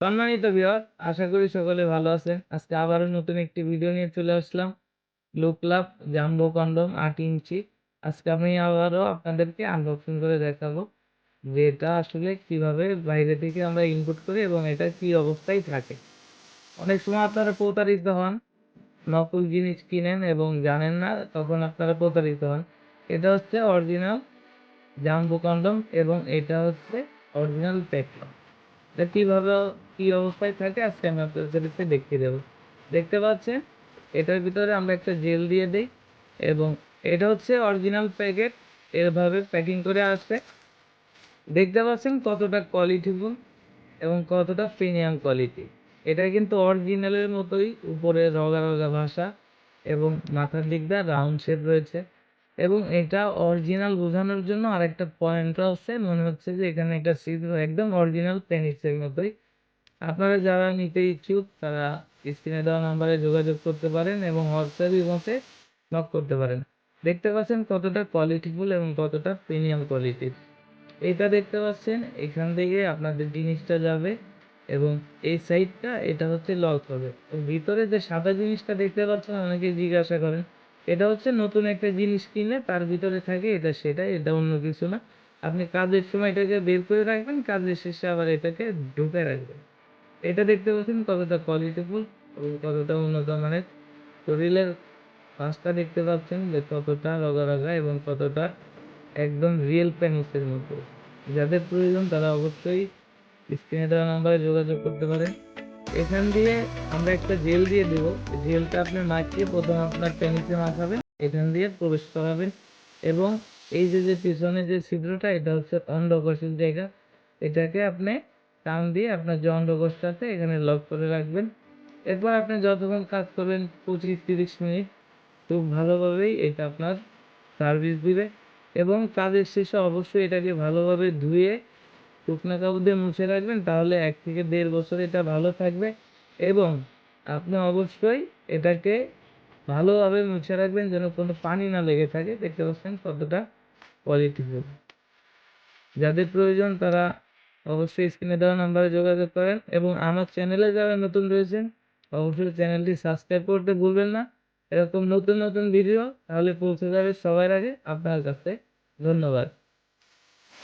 সম্মানিত ভিউয়ার আশা করি সকলে ভালো আছেন। আজকে আবারও নতুন একটি ভিডিও নিয়ে চলে আসলাম। লুক লাভ জাম্বো কন্ডম আট ইঞ্চি। আজকে আমি আবারও আপনাদেরকে আনবক্সিং করে দেখাবো যে এটা আসলে কীভাবে বাইরে থেকে আমরা ইনপুট করি এবং এটা কি অবস্থায় থাকে। অনেক সময় আপনারা প্রতারিত হন, নকল জিনিস কিনেন এবং জানেন না, তখন আপনারা প্রতারিত হন। এটা হচ্ছে অরিজিনাল জাম্বো কন্ডম এবং এটা হচ্ছে অরিজিনাল প্যাকলম এটা কীভাবে কী অবস্থায় থাকে আজকে আমি আপনাদেরকে দেখিয়ে দেবো। দেখতে পাচ্ছেন, এটার ভিতরে আমরা একটা জেল দিয়ে দিই এবং এটা হচ্ছে অরিজিনাল প্যাকেট, এভাবে প্যাকিং করে আসছে দেখতে পাচ্ছেন কতটা কোয়ালিটিফুল এবং কতটা প্রিমিয়াম কোয়ালিটি এটা কিন্তু অরিজিনালের মতোই উপরে রগা রগা ভাষা এবং মাথার দিকটা রাউন্ড শেপ রয়েছে। এবং এটা অরিজিনাল বোঝানোর জন্য আরেকটা পয়েন্ট আছে। মনে হচ্ছে যে এখানে একটা সিট একদম অরিজিনাল পেনিসের মতোই। আপনারা যারা নিতে ইচ্ছুক, তারা স্ক্রিনে দেওয়া নাম্বারে যোগাযোগ করতে পারেন এবং হোয়াটসঅ্যাপ ইমোতে নক করতে পারেন। দেখতে পাচ্ছেন কতটা কোয়ালিটিফুল এবং কতটা প্রিমিয়াম কোয়ালিটির এটা দেখতে পাচ্ছেন, এখান থেকে আপনাদের জিনিসটা যাবে এবং এই সাইডটা এটা হচ্ছে লক হবে। ভিতরে যে সাদা জিনিসটা দেখতে পাচ্ছেন অনেকে জিজ্ঞাসা করেন এটা হচ্ছে নতুন একটা জিনিস কিনলে তার ভিতরে থাকে এটা সেটা, এটা অন্য কিছু না। আপনি কাজের সময় এটাকে বের করে রাখবেন, কাজের শেষে আবার এটাকে ঢুকে রাখবেন। এটা দেখতে পাচ্ছেন কতটা কোয়ালিটিফুল এবং কতটা উন্নত মানের। শরীরের পাঁচটা দেখতে পাচ্ছেন যে কতটা রগা রগা এবং কতটা একদম রিয়েল পেনিসের মতো। যাদের প্রয়োজন তারা অবশ্যই স্ক্রিনে দেওয়া নাম্বারে যোগাযোগ করতে পারেন। এখান দিয়ে আমরা একটা জেল দিয়ে দেব। জেলটা আপনি মাখিয়ে প্রথম আপনার পেনিসে মাখাবেন, এখান দিয়ে প্রবেশ করাবেন এবং এই যে যে পিছনে যে ছিদ্রটা, এটা হচ্ছে অন্ডকোষের জায়গা। এটাকে আপনি টান দিয়ে আপনার যে অন্ডকোষটাতে এখানে লক করে রাখবেন। এরপর আপনি যতক্ষণ কাজ করবেন, পঁচিশ তিরিশ মিনিট খুব ভালোভাবেই এটা আপনার সার্ভিস দিবে এবং কাজের শেষে অবশ্যই এটাকে ভালোভাবে ধুয়ে শুকনো কাপড় দিয়ে মুছে রাখবেন, তাহলে এক থেকে দেড় বছর এটা ভালো থাকবে এবং আপনি অবশ্যই এটাকে ভালোভাবে মুছে রাখবেন যেন কোনো পানি না লেগে থাকে। দেখতে পাচ্ছেন কতটা কোয়ালিটিফুল যাদের প্রয়োজন তারা অবশ্যই স্ক্রিনে দেওয়া নাম্বারে যোগাযোগ করেন এবং আমার চ্যানেলে যারা নতুন রয়েছেন, অবশ্যই চ্যানেলটি সাবস্ক্রাইব করতে ভুলবেন না। এরকম নতুন নতুন ভিডিও তাহলে পৌঁছে যাবে সবার আগে। আপনার কাছে ধন্যবাদ।